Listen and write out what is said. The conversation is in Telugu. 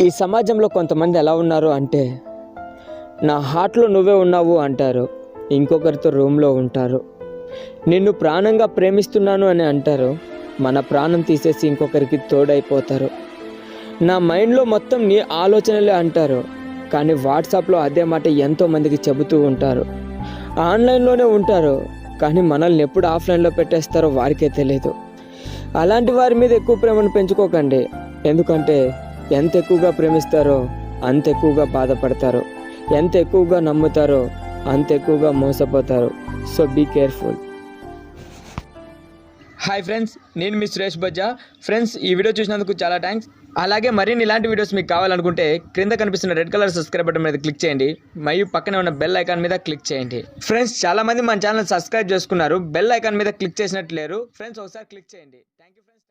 ఈ సమాజంలో కొంతమంది ఎలా ఉన్నారు అంటే నా హార్ట్లో నువ్వే ఉన్నావు అంటారు. ఇంకొకరితో రూమ్లో ఉంటారు. నిన్ను ప్రాణంగా ప్రేమిస్తున్నాను అని అంటారు. మన ప్రాణం తీసేసి ఇంకొకరికి తోడైపోతారు. నా మైండ్లో మొత్తం నీ ఆలోచనలే అంటారు. కానీ వాట్సాప్లో అదే మాట ఎంతోమందికి చెబుతూ ఉంటారు. ఆన్లైన్లోనే ఉంటారు. కానీ మనల్ని ఎప్పుడు ఆఫ్లైన్లో పెట్టేస్తారో వారికే తెలియదు అలాంటి వారి మీద ఎక్కువ ప్రేమను పెంచుకోకండి. ఎందుకంటే ఎంత ఎక్కువగా ప్రేమిస్తారో అంత ఎక్కువగా బాధపడతారు ఎంత ఎక్కువగా నమ్ముతారో అంత ఎక్కువగా మోసపోతారు. So be careful hi friends నేను మీ సురేష్ బజ్జా. ఫ్రెండ్స్ ఈ వీడియో చూసినందుకు చాలా థ్యాంక్స్ అలాగే మరిన్ని ఇలాంటి వీడియోస్ మీకు కావాలనుకుంటే క్రింద కనిపిస్తున్న రెడ్ కలర్ సబ్స్క్రైబ్ బటన్ మీద క్లిక్ చేయండి. మరియు పక్కనే ఉన్న బెల్ ఐకాన్ మీద క్లిక్ చేయండి. ఫ్రెండ్స్ చాలామంది మన ఛానల్ సబ్స్క్రైబ్ చేసుకున్నారు. బెల్ ఐకాన్ మీద క్లిక్ చేసినట్టు లేరు. ఫ్రెండ్స్ ఒకసారి క్లిక్ చేయండి. Thank you friends